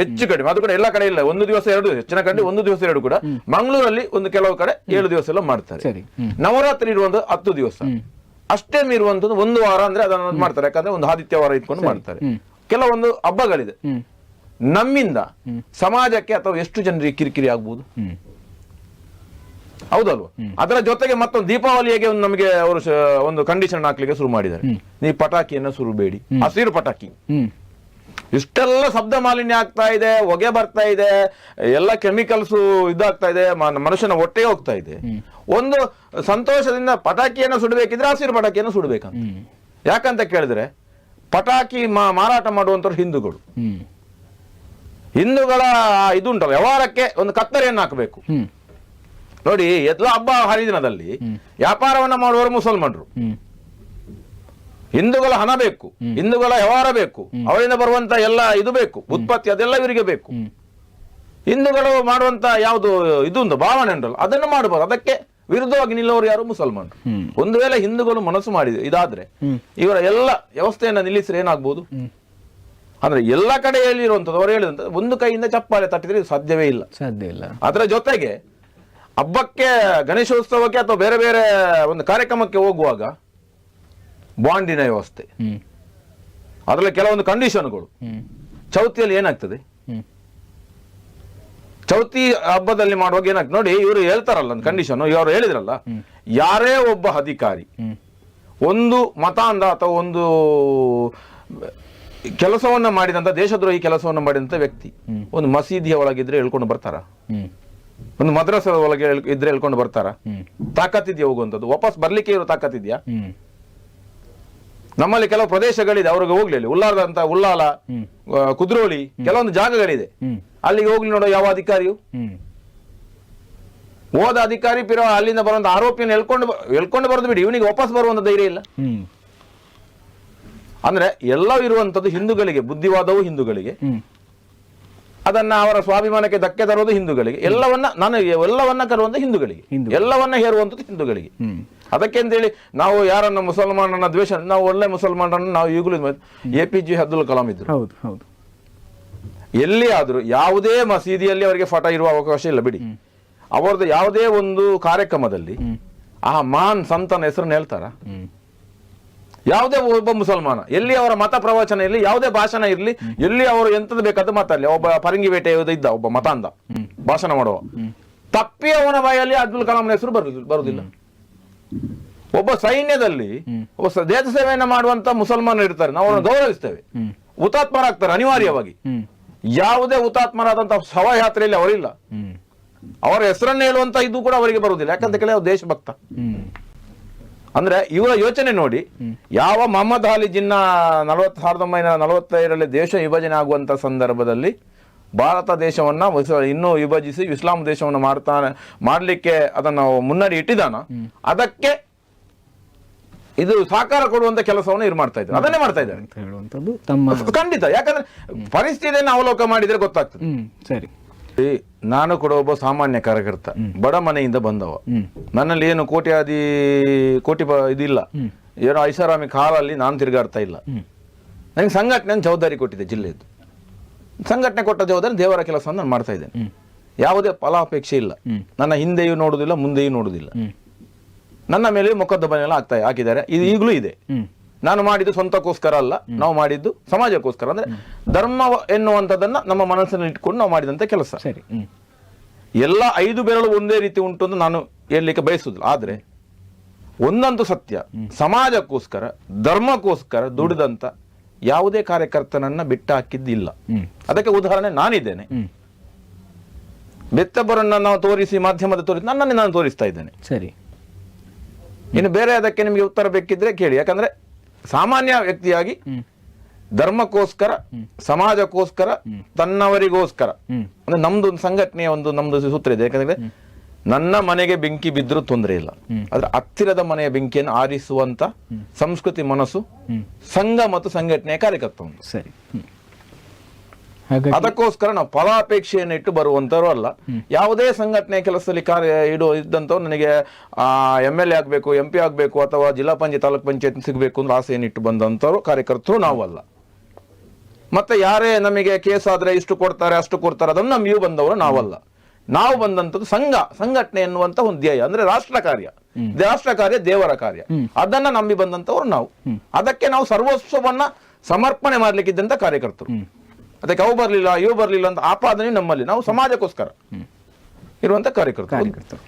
ಹೆಚ್ಚು ಕಡಿಮೆ. ಅದು ಕೂಡ ಎಲ್ಲ ಕಡೆ ಇಲ್ಲ. ಒಂದು ದಿವಸ ಎರಡು ಹೆಚ್ಚಿನ ಕಡೆ ಒಂದು ದಿವಸ ಎರಡು ಕೂಡ. ಮಂಗಳೂರಲ್ಲಿ ಒಂದು ಕೆಲವು ಕಡೆ ಏಳು ದಿವಸ ಎಲ್ಲ ಮಾಡ್ತಾರೆ. ನವರಾತ್ರಿ ಇರುವಂತ ಹತ್ತು ದಿವಸ. ಅಷ್ಟೇ ಇರುವಂತದ್ದು ಒಂದು ವಾರ ಅಂದ್ರೆ ಅದನ್ನ ಮಾಡ್ತಾರೆ. ಯಾಕಂದ್ರೆ ಒಂದು ಆದಿತ್ಯವಾರ ಇಟ್ಕೊಂಡು ಮಾಡ್ತಾರೆ. ಕೆಲವೊಂದು ಹಬ್ಬಗಳಿದೆ. ನಮ್ಮಿಂದ ಸಮಾಜಕ್ಕೆ ಅಥವಾ ಎಷ್ಟು ಜನರಿಗೆ ಕಿರಿಕಿರಿ ಆಗ್ಬಹುದು ಹೌದಲ್ವಾ? ಅದರ ಜೊತೆಗೆ ಮತ್ತೊಂದು ದೀಪಾವಳಿಗೆ ಒಂದು ನಮಗೆ ಅವರು ಒಂದು ಕಂಡೀಷನ್ ಹಾಕ್ಲಿಕ್ಕೆ ಶುರು ಮಾಡಿದ್ದಾರೆ. ನೀವು ಪಟಾಕಿಯನ್ನು ಬೇಡಿ. ಹಸಿರು ಪಟಾಕಿ. ಇಷ್ಟೆಲ್ಲ ಶಬ್ದ ಮಾಲಿನ್ಯ ಆಗ್ತಾ ಇದೆ ಹೊಗೆ ಬರ್ತಾ ಇದೆ ಎಲ್ಲ ಕೆಮಿಕಲ್ಸ್ ಇದಾಗ್ತಾ ಇದೆ ಮನುಷ್ಯನ ಹೊಟ್ಟೆ ಹೋಗ್ತಾ ಇದೆ. ಒಂದು ಸಂತೋಷದಿಂದ ಪಟಾಕಿಯನ್ನು ಸುಡಬೇಕಿದ್ರೆ ಹಸಿರು ಪಟಾಕಿಯನ್ನು ಸುಡಬೇಕಂತ. ಯಾಕಂತ ಕೇಳಿದ್ರೆ ಪಟಾಕಿ ಮಾರಾಟ ಮಾಡುವಂಥವ್ರು ಹಿಂದೂಗಳು. ಹಿಂದೂಗಳ ಇದುಂಟು ವ್ಯವಹಾರಕ್ಕೆ ಒಂದು ಕತ್ತರಿಯನ್ನು ಹಾಕಬೇಕು. ನೋಡಿ ಎಲ್ಲ ಹಬ್ಬ ಹರಿದಿನದಲ್ಲಿ ವ್ಯಾಪಾರವನ್ನ ಮಾಡುವವರು ಮುಸಲ್ಮಾನರು. ಹಿಂದೂಗಳ ಹಣ ಬೇಕು ಹಿಂದೂಗಳ ವ್ಯವಹಾರ ಬೇಕು ಅವರಿಂದ ಬರುವಂತ ಎಲ್ಲ ಇದು ಬೇಕು ಉತ್ಪತ್ತಿ ಅದೆಲ್ಲ ಇವರಿಗೆ ಬೇಕು. ಹಿಂದೂಗಳು ಮಾಡುವಂತ ಯಾವುದು ಇದು ಒಂದು ಭಾವನೆ ಉಂಟಲ್ಲ ಅದನ್ನು ಮಾಡಬಹುದು. ಅದಕ್ಕೆ ವಿರುದ್ಧವಾಗಿ ನಿಲ್ಲುವವರು ಯಾರು? ಮುಸಲ್ಮಾನರು. ಒಂದು ವೇಳೆ ಹಿಂದೂಗಳು ಮನಸ್ಸು ಮಾಡಿದೆ ಇದಾದ್ರೆ ಇವರ ಎಲ್ಲ ವ್ಯವಸ್ಥೆಯನ್ನ ನಿಲ್ಲಿಸಿದ್ರೆ ಏನಾಗ್ಬೋದು. ಅಂದ್ರೆ ಎಲ್ಲ ಕಡೆ ಹೇಳಿರುವಂತದ್ದು ಅವರು ಹೇಳಿದಂತ ಒಂದು ಕೈಯಿಂದ ಚಪ್ಪಾಳೆ ತಟ್ಟಿದ್ರೆ ಇದು ಸಾಧ್ಯವೇ ಇಲ್ಲ. ಸಾಧ್ಯ ಇಲ್ಲ. ಅದರ ಜೊತೆಗೆ ಹಬ್ಬಕ್ಕೆ ಗಣೇಶೋತ್ಸವಕ್ಕೆ ಅಥವಾ ಬೇರೆ ಬೇರೆ ಒಂದು ಕಾರ್ಯಕ್ರಮಕ್ಕೆ ಹೋಗುವಾಗ ಬಾಂಡಿನ ವ್ಯವಸ್ಥೆ. ಅದರಲ್ಲಿ ಕೆಲವೊಂದು ಕಂಡೀಷನ್ಗಳು. ಚೌತಿಯಲ್ಲಿ ಏನಾಗ್ತದೆ? ಚೌತಿ ಹಬ್ಬದಲ್ಲಿ ಮಾಡುವಾಗ ಏನಾಗ್ತದೆ? ನೋಡಿ ಇವರು ಹೇಳ್ತಾರಲ್ಲ ಒಂದು ಕಂಡೀಷನ್ ಇವರು ಹೇಳಿದ್ರಲ್ಲ ಯಾರೇ ಒಬ್ಬ ಅಧಿಕಾರಿ ಒಂದು ಮತಾಂಧ ಅಥವಾ ಒಂದು ಕೆಲಸವನ್ನ ಮಾಡಿದಂತ ದೇಶದ್ರೋಹಿ ಕೆಲಸವನ್ನ ಮಾಡಿದಂತ ವ್ಯಕ್ತಿ ಒಂದು ಮಸೀದಿಯ ಒಳಗಿದ್ರೆ ಹೇಳ್ಕೊಂಡು ಬರ್ತಾರ? ಒಂದು ಮದ್ರಸದ ಒಳಗೆ ಇದ್ರೆ ಹೇಳ್ಕೊಂಡು ಬರ್ತಾರ? ತಾಕತ್ತಿದ್ಯಾ ಹೋಗುವಂಥದ್ದು? ವಾಪಸ್ ಬರ್ಲಿಕ್ಕೆ ಇರೋ ತಾಕತ್ತಿದ್ಯಾ? ನಮ್ಮಲ್ಲಿ ಕೆಲವು ಪ್ರದೇಶಗಳಿದೆ ಅವ್ರಿಗೆ ಹೋಗ್ಲಿಲ್ಲ ಉಲ್ಲಾಲ ಹ್ಮ್. ಆ, ಕುದ್ರೋಳಿ ಕೆಲವೊಂದು ಜಾಗಗಳಿದೆ. ಅಲ್ಲಿಗೆ ಹೋಗ್ಲಿ ನೋಡೋ ಯಾವ ಅಧಿಕಾರಿಯು? ಹೋದ ಅಧಿಕಾರಿ ಪಿರ ಅಲ್ಲಿಂದ ಬರುವಂತ ಆರೋಪಿಯನ್ನು ಎಳ್ಕೊಂಡು ಎಳ್ಕೊಂಡು ಬರೋದು ಬಿಡಿ. ಇವನಿಗೆ ವಾಪಸ್ ಬರುವಂತ ಧೈರ್ಯ ಇಲ್ಲ. ಅಂದ್ರೆ ಎಲ್ಲ ಇರುವಂತದ್ದು ಹಿಂದೂಗಳಿಗೆ ಬುದ್ಧಿವಾದವು ಹಿಂದೂಗಳಿಗೆ. ಅದನ್ನ ಅವರ ಸ್ವಾಭಿಮಾನಕ್ಕೆ ಧಕ್ಕೆ ತರುವುದು ಹಿಂದೂಗಳಿಗೆ. ಎಲ್ಲವನ್ನ ನಾನು ಎಲ್ಲವನ್ನ ಕರುವಂತ ಹಿಂದೂಗಳಿಗೆ. ಎಲ್ಲವನ್ನ ಹೇರುವಂತದ್ದು ಹಿಂದೂಗಳಿಗೆ. ಅದಕ್ಕೆ ಅದಕ್ಕೆ ಅಂತೇಳಿ ನಾವು ಯಾರನ್ನ ಮುಸಲ್ಮಾನನ ದ್ವೇಷ ನಾವು ಒಳ್ಳೆ ಮುಸಲ್ಮಾನರನ್ನು ನಾವು ಈಗಲೂ A P J Abdul Kalam ಇದ್ರು. ಹೌದು ಹೌದು. ಎಲ್ಲಿ ಆದ್ರೂ ಯಾವುದೇ ಮಸೀದಿಯಲ್ಲಿ ಅವರಿಗೆ ಫಟ ಇರುವ ಅವಕಾಶ ಇಲ್ಲ ಬಿಡಿ. ಅವರದ್ದು ಯಾವುದೇ ಒಂದು ಕಾರ್ಯಕ್ರಮದಲ್ಲಿ ಆ ಮಾನ್ ಸಂತನ ಹೆಸರನ್ನ ಹೇಳ್ತಾರ? ಯಾವುದೇ ಒಬ್ಬ ಮುಸಲ್ಮಾನ ಎಲ್ಲಿ ಅವರ ಮತ ಪ್ರವಚನ ಇರಲಿ ಯಾವುದೇ ಭಾಷಣ ಇರಲಿ ಎಲ್ಲಿ ಅವರು ಎಂತದ್ದು ಬೇಕಾದ ಮಾತಾಡಲಿ. ಒಬ್ಬ ಪರಂಗಿ ಬೇಟೆ ಇದ್ದ ಒಬ್ಬ ಮತಾಂಧ ಭಾಷಣ ಮಾಡುವ. ತಪ್ಪಿ ಅವನ ಬಾಯಲ್ಲಿ ಅಬ್ದುಲ್ ಕಲಾಂನ ಹೆಸರು ಬರುದಿಲ್ಲ. ಬರುದಿಲ್ಲ ಒಬ್ಬ ಸೈನ್ಯದಲ್ಲಿ ಒಬ್ಬ ದೇಶ ಸೇವೆಯನ್ನ ಮಾಡುವಂತ ಮುಸಲ್ಮಾನ ಇರ್ತಾರೆ. ನಾವು ಗೌರವಿಸ್ತೇವೆ. ಹುತಾತ್ಮರಾಗ್ತಾರೆ ಅನಿವಾರ್ಯವಾಗಿ. ಯಾವುದೇ ಹುತಾತ್ಮರಾದಂತ ಶವಯಾತ್ರೆಯಲ್ಲಿ ಅವರಿಲ್ಲ. ಅವರ ಹೆಸರನ್ನು ಹೇಳುವಂತ ಇದು ಕೂಡ ಅವರಿಗೆ ಬರುವುದಿಲ್ಲ ಯಾಕಂತ ಕೇಳಿ ಅವ್ರು ದೇಶಭಕ್ತ. ಅಂದ್ರೆ ಇವರ ಯೋಚನೆ ನೋಡಿ ಯಾವ ಮಹಮ್ಮದ್ ಅಲಿ ಜಿನ್ನ ನಲವತ್ತು ಸಾವಿರದ ಒಂಬೈನೂರ ನಲವತ್ತೈದರಲ್ಲಿ ದೇಶ ವಿಭಜನೆ ಆಗುವಂತ ಸಂದರ್ಭದಲ್ಲಿ ಭಾರತ ದೇಶವನ್ನ ಇನ್ನೂ ವಿಭಜಿಸಿ ಇಸ್ಲಾಂ ದೇಶವನ್ನು ಮಾಡ್ತಾನೆ ಮಾಡಲಿಕ್ಕೆ ಅದನ್ನು ಮುನ್ನಡಿ ಇಟ್ಟಿದಾನ ಅದಕ್ಕೆ ಇದು ಸಾಕಾರ ಕೊಡುವಂತ ಕೆಲಸವನ್ನು ಇವ್ರು ಮಾಡ್ತಾ ಇದ್ದಾರೆ. ಅದನ್ನೇ ಮಾಡ್ತಾ ಇದ್ದಾರೆ. ಖಂಡಿತ. ಯಾಕಂದ್ರೆ ಪರಿಸ್ಥಿತಿಯನ್ನು ಅವಲೋಕ ಮಾಡಿದ್ರೆ ಗೊತ್ತಾಗ್ತದೆ. ಸರಿ. ನಾನು ಕೂಡ ಒಬ್ಬ ಸಾಮಾನ್ಯ ಕಾರ್ಯಕರ್ತ ಬಡ ಮನೆಯಿಂದ ಬಂದವ. ನನ್ನಲ್ಲಿ ಏನು ಕೋಟ್ಯಾದಿ ಕೋಟಿ ಇದಿಲ್ಲ. ಏನೋ ಐಷಾರಾಮಿ ಕಾಲಲ್ಲಿ ನಾನು ತಿರುಗಾಡ್ತಾ ಇಲ್ಲ. ನನಗೆ ಸಂಘಟನೆ ಜವಾಬ್ದಾರಿ ಕೊಟ್ಟಿದೆ ಜಿಲ್ಲೆಯದ್ದು ಸಂಘಟನೆ ಕೊಟ್ಟ ಜವಾಬ್ದಾರಿ ದೇವರ ಕೆಲಸ ನಾನು ಮಾಡ್ತಾ ಇದ್ದೇನೆ. ಯಾವುದೇ ಫಲಾಪೇಕ್ಷೆ ಇಲ್ಲ. ನನ್ನ ಹಿಂದೆಯೂ ನೋಡುದಿಲ್ಲ ಮುಂದೆಯೂ ನೋಡುದಿಲ್ಲ. ನನ್ನ ಮೇಲೆ ಮೊಕದ್ದಮನೆಲ್ಲ ಆಗ್ತಾ ಹಾಕಿದ್ದಾರೆ. ಇದು ಈಗಲೂ ಇದೆ. ನಾನು ಮಾಡಿದ್ದು ಸ್ವಂತಕ್ಕೋಸ್ಕರ ಅಲ್ಲ ನಾವು ಮಾಡಿದ್ದು ಸಮಾಜಕ್ಕೋಸ್ಕರ. ಅಂದ್ರೆ ಧರ್ಮ ಎನ್ನುವಂಥದ್ದನ್ನ ನಮ್ಮ ಮನಸ್ಸನ್ನು ಇಟ್ಕೊಂಡು ನಾವು ಮಾಡಿದಂತ ಕೆಲಸ. ಸರಿ ಎಲ್ಲ ಐದು ಬೆರಳು ಒಂದೇ ರೀತಿ ಉಂಟು ಅಂತ ನಾನು ಹೇಳಲಿಕ್ಕೆ ಬಯಸುದಿಲ್ಲ. ಆದ್ರೆ ಒಂದಂತೂ ಸತ್ಯ. ಸಮಾಜಕ್ಕೋಸ್ಕರ ಧರ್ಮಕ್ಕೋಸ್ಕರ ದುಡಿದಂತ ಯಾವುದೇ ಕಾರ್ಯಕರ್ತನನ್ನ ಬಿಟ್ಟು ಹಾಕಿದ್ದಿಲ್ಲ ಅದಕ್ಕೆ ಉದಾಹರಣೆ ನಾನಿದ್ದೇನೆ. ಬೆತ್ತಬರನ್ನ ಬೆತ್ತಬ್ಬರನ್ನ ನಾವು ತೋರಿಸಿ ಮಾಧ್ಯಮದ ತೋರಿಸಿ ನನ್ನನ್ನೇ ನಾನು ತೋರಿಸ್ತಾ ಇದ್ದೇನೆ. ಸರಿ. ಇನ್ನು ಬೇರೆ ಅದಕ್ಕೆ ನಿಮಗೆ ಉತ್ತರ ಬೇಕಿದ್ರೆ ಕೇಳಿ. ಯಾಕಂದ್ರೆ ಸಾಮಾನ್ಯ ವ್ಯಕ್ತಿಯಾಗಿ ಧರ್ಮಕ್ಕೋಸ್ಕರ ಸಮಾಜಕ್ಕೋಸ್ಕರ ತನ್ನವರಿಗೋಸ್ಕರ. ಅಂದ್ರೆ ನಮ್ದು ಒಂದು ಸಂಘಟನೆಯ ಒಂದು ನಮ್ದು ಸೂತ್ರ ಇದೆ. ಯಾಕಂದ್ರೆ ನನ್ನ ಮನೆಗೆ ಬೆಂಕಿ ಬಿದ್ದರೂ ತೊಂದರೆ ಇಲ್ಲ. ಆದ್ರೆ ಹತ್ತಿರದ ಮನೆಯ ಬೆಂಕಿಯನ್ನು ಆರಿಸುವಂತ ಸಂಸ್ಕೃತಿ ಮನಸ್ಸು ಸಂಘ ಮತ್ತು ಸಂಘಟನೆಯ ಕಾರ್ಯಕರ್ತ ಸರಿ. ಅದಕ್ಕೋಸ್ಕರ ನಾವು ಫಲಾಪೇಕ್ಷೆಯನ್ನು ಇಟ್ಟು ಬರುವಂತವರು ಅಲ್ಲ. ಯಾವುದೇ ಸಂಘಟನೆ ಕೆಲಸದಲ್ಲಿ ಕಾರ್ಯ ಇಡೋ ಇದ್ದಂಥವ್ರು ನನಗೆ ಎಂ ಎಲ್ ಎ ಆಗಬೇಕು ಎಂ ಪಿ ಆಗಬೇಕು ಅಥವಾ ಜಿಲ್ಲಾ ಪಂಚಾಯತ್ ತಾಲೂಕ್ ಪಂಚಾಯತ್ ಸಿಗಬೇಕು ಅಂದ್ರೆ ಆಸೆಯನ್ನು ಇಟ್ಟು ಬಂದಂಥವ್ರು ಕಾರ್ಯಕರ್ತರು ನಾವಲ್ಲ ಮತ್ತೆ ಯಾರೇ ನಮಗೆ ಕೇಸ್ ಆದ್ರೆ ಇಷ್ಟು ಕೊಡ್ತಾರೆ ಅಷ್ಟು ಕೊಡ್ತಾರೆ ಅದನ್ನು ನಂಬಿಯೂ ಬಂದವರು ನಾವಲ್ಲ. ನಾವು ಬಂದಂಥದ್ದು ಸಂಘ ಸಂಘಟನೆ ಎನ್ನುವಂತ ಒಂದು ಧ್ಯೇಯ ಅಂದ್ರೆ ರಾಷ್ಟ್ರ ಕಾರ್ಯ. ರಾಷ್ಟ್ರ ಕಾರ್ಯ ದೇವರ ಕಾರ್ಯ. ಅದನ್ನ ನಂಬಿ ಬಂದಂತವ್ರು ನಾವು. ಅದಕ್ಕೆ ನಾವು ಸರ್ವಸ್ವವನ್ನ ಸಮರ್ಪಣೆ ಮಾಡ್ಲಿಕ್ಕಿದ್ದಂತ ಕಾರ್ಯಕರ್ತರು. ಅದಕ್ಕೆ ಅವು ಬರಲಿಲ್ಲ ಇವು ಬರಲಿಲ್ಲ ಅಂತ ಆಪಾದನೆ ನಮ್ಮಲ್ಲಿ. ನಾವು ಸಮಾಜಕ್ಕೋಸ್ಕರ ಇರುವಂತ ಕಾರ್ಯಕರ್ತರು. ಕಾರ್ಯಕರ್ತರು.